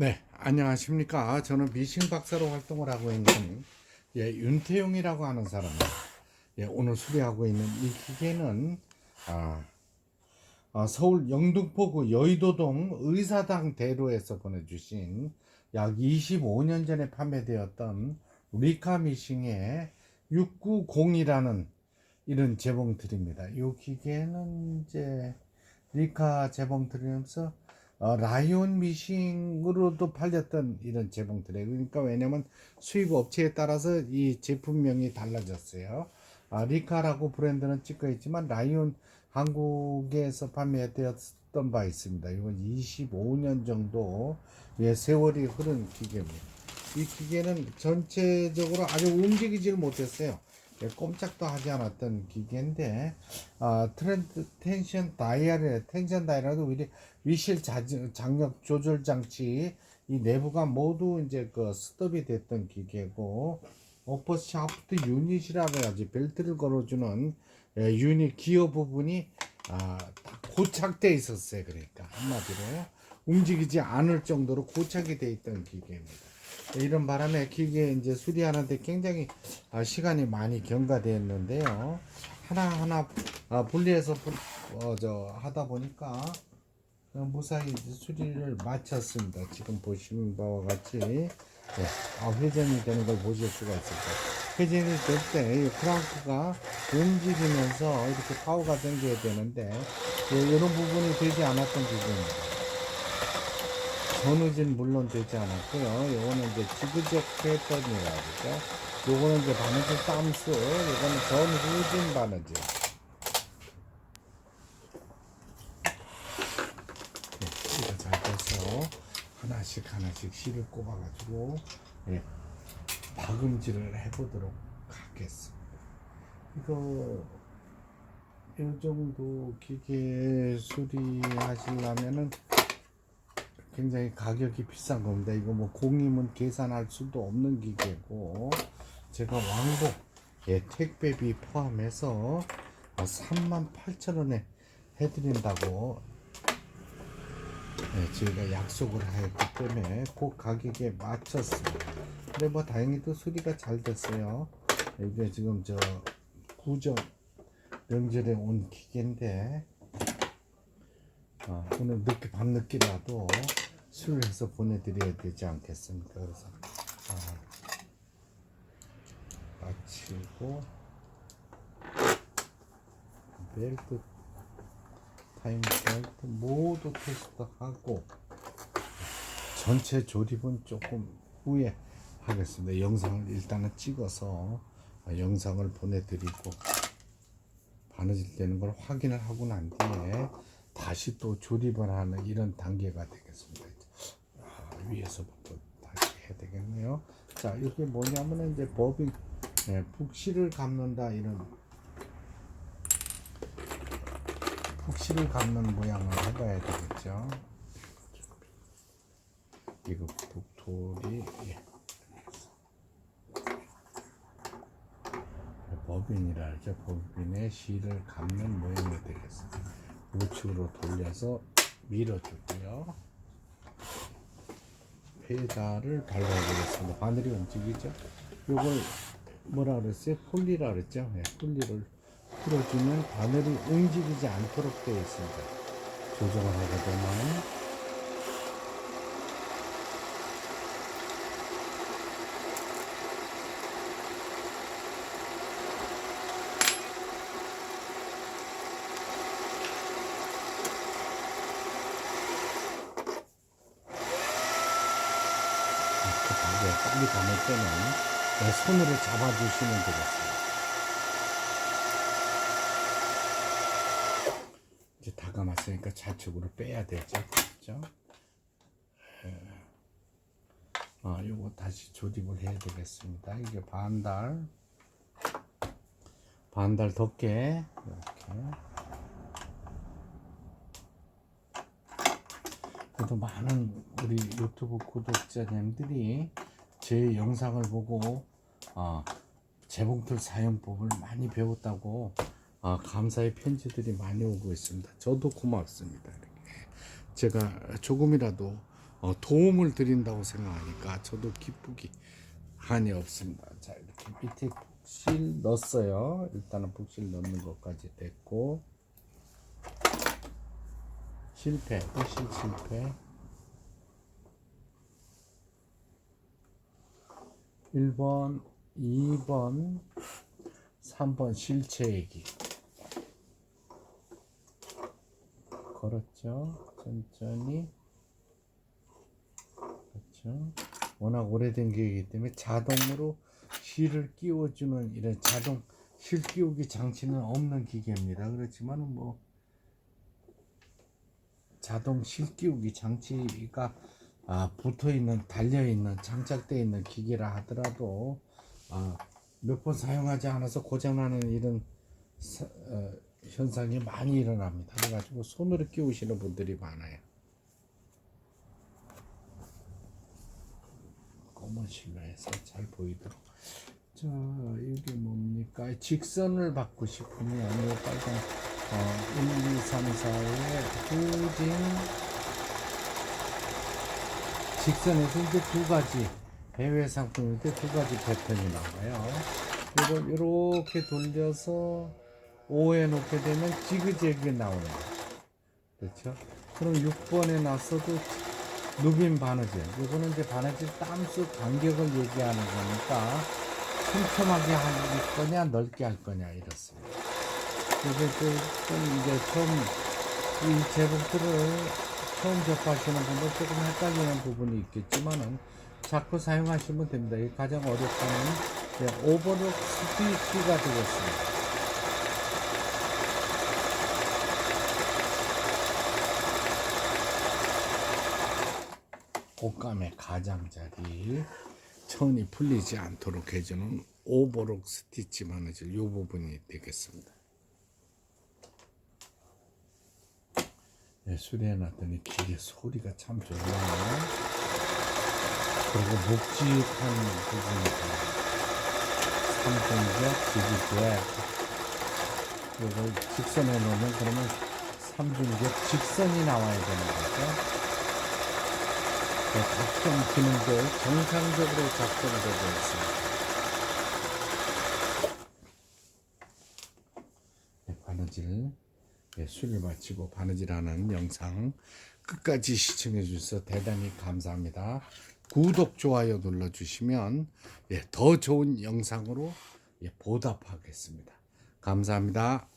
네, 안녕하십니까. 저는 미싱 박사로 활동을 하고 있는 예, 윤태용이라고 하는 사람입니다. 예, 오늘 수리하고 있는 이 기계는 아, 아, 서울 영등포구 여의도동 의사당 대로에서 보내주신 약 25년 전에 판매되었던 리카 미싱의 690이라는 이런 재봉틀입니다. 이 기계는 이제 리카 재봉틀이면서 어, 라이온 미싱으로도 팔렸던 이런 재봉틀이에요. 그러니까 왜냐면 수입 업체에 따라서 이 제품명이 달라졌어요. 아, 리카라고 브랜드는 찍혀 있지만 라이온 한국에서 판매되었던 바 있습니다. 이건 25년 정도 의 세월이 흐른 기계입니다. 이 기계는 전체적으로 아주 움직이지를 못했어요. 예, 꼼짝도 하지 않았던 기계인데 아, 트렌드 텐션 다이얼에 텐션 다이얼도 우리 위실 자- 장력 조절 장치 이 내부가 모두 이제 그 스톱이 됐던 기계고 오퍼 샤프트 유닛이라고 해야지 벨트를 걸어주는 예, 유닛 기어 부분이 아, 다 고착돼 있었어요. 그러니까 한마디로 움직이지 않을 정도로 고착이 돼 있던 기계입니다. 이런 바람에 기계 이제 수리하는데 굉장히 아, 시간이 많이 경과되었는데요. 하나하나 아, 분리해서 분- 어, 저 하다 보니까 어, 무사히 수리를 마쳤습니다. 지금 보시는 바와 같이 네, 아, 회전이 되는 걸 보실 수가 거예요. 회전이 될 때 크랑크가 움직이면서 이렇게 파워가 생겨야 되는데 예, 이런 부분이 되지 않았던 기계입니다. 전우진 물론 되지 않았고요. 요거는 이제 지그적 패턴이라고 그러죠. 요거는 이제 바느질 땀스, 요거는 전후진 바느질. 네, 실을 잘 돼서 하나씩 하나씩 실을 꼽아가지고 예, 박음질을 해보도록 하겠습니다. 이거 이 정도 기계 수리하시려면은 굉장히 가격이 비싼 겁니다. 이거 뭐 공임은 계산할 수도 없는 기계고 제가 왕복 예, 택배비 포함해서 3만 8천 원에 해드린다고 예, 저희가 약속을 했기 때문에 그 가격에 맞췄습니다. 근데 뭐 다행히도 수리가 잘 됐어요. 이게 지금 저 구정 명절에 온 기계인데 어, 오늘 늦게 밤늦게라도 술을 해서 보내드려야 되지 않겠습니까? 그래서 어, 마치고 벨트 타임 벨트 모두 테스트 하고 전체 조립은 조금 후에 하겠습니다. 영상을 일단은 찍어서 어, 영상을 보내드리고 바느질 되는 걸 확인을 하고 난 뒤에 다시 또 조립을 하는 이런 단계가 되겠습니다. 아, 위에서부터 다시 해야 되겠네요. 자, 이게 뭐냐면은 이제 버빙, 예, 북실을 감는다 이런 북실을 감는 모양을 해봐야 되겠죠. 이거 북돌이 예. 법인이라 하죠. 법인의 실을 감는 모양이 되겠습니다. 우측으로 돌려서 밀어주고요. 페달을 밟아보겠습니다. 바늘이 움직이죠. 요걸 뭐라 그랬어요? 폴리라 그랬죠? 네, 폴리를 풀어주면 바늘이 움직이지 않도록 되어 있습니다. 조정을 하게 되면 빨리 감을 때는 내 손으로 잡아주시면 되겠습니다. 이제 다 감았으니까 좌측으로 빼야 되죠. 그렇죠? 예. 아, 요거 다시 조립을 해야 되겠습니다. 이게 반달, 반달 덮개 이렇게. 그래도 많은 우리 유튜브 구독자님들이 제 영상을 보고 어, 재봉틀 사용법을 많이 배웠다고 어, 감사의 편지들이 많이 오고 있습니다. 저도 고맙습니다. 제가 조금이라도 어, 도움을 드린다고 생각하니까 저도 기쁘기 한이 없습니다. 자 이렇게 밑에 북실 넣었어요. 일단은 북실 넣는 것까지 됐고 실패, 북실 실패. 1번, 2번, 3번 실체 얘기. 걸었죠. 천천히. 그렇죠. 워낙 오래된 기계이기 때문에 자동으로 실을 끼워주는 이런 자동 실 끼우기 장치는 없는 기계입니다. 그렇지만 뭐 자동 실 끼우기 장치가 아, 붙어 있는 달려 있는 장착되어 있는 기계라 하더라도 아, 몇 번 사용하지 않아서 고장나는 이런 사- 어, 현상이 많이 일어납니다. 그래가지고 손으로 끼우시는 분들이 많아요. 검은 실로 해서 잘 보이도록. 자, 이게 뭡니까? 직선을 받고 싶으면 이 빨간 어, 1, 2, 3, 4의 후딩 직선에서 이제 두 가지 해외 상품인데 두 가지 패턴이 나와요. 이걸 이렇게 돌려서 5에 놓게 되면 지그재그 나오는 거죠. 그렇죠? 그럼 6번에 놨어도 누빈 바느질. 이거는 이제 바느질 땀수 간격을 얘기하는 거니까 촘촘하게 할 거냐 넓게 할 거냐 이렇습니다. 이게 조금 이제 처음 이 제목들을 처음 접하시는 분들 조금 헷갈리는 부분이 있겠지만은 자꾸 사용하시면 됩니다. 이 가장 어렵다는 이제 오버룩 스피치가 되겠습니다. 옷감의 가장자리 천이 풀리지 않도록 해주는 오버록 스티치 바느질 이 부분이 되겠습니다. 네, 수리해 놨더니 기계 소리가 참 좋네요. 그리고 묵직한 부분이다. 삼중격, 지지격. 이걸 직선에 놓으면 그러면 삼중격 직선이 나와야 되는 거죠. 네, 각종 기능들 정상적으로 작동되고 있습니다. 네, 바느질 네, 술을 마치고 바느질하는 영상 끝까지 시청해 주셔서 대단히 감사합니다. 구독, 좋아요 눌러주시면 예, 더 좋은 영상으로 예, 보답하겠습니다. 감사합니다.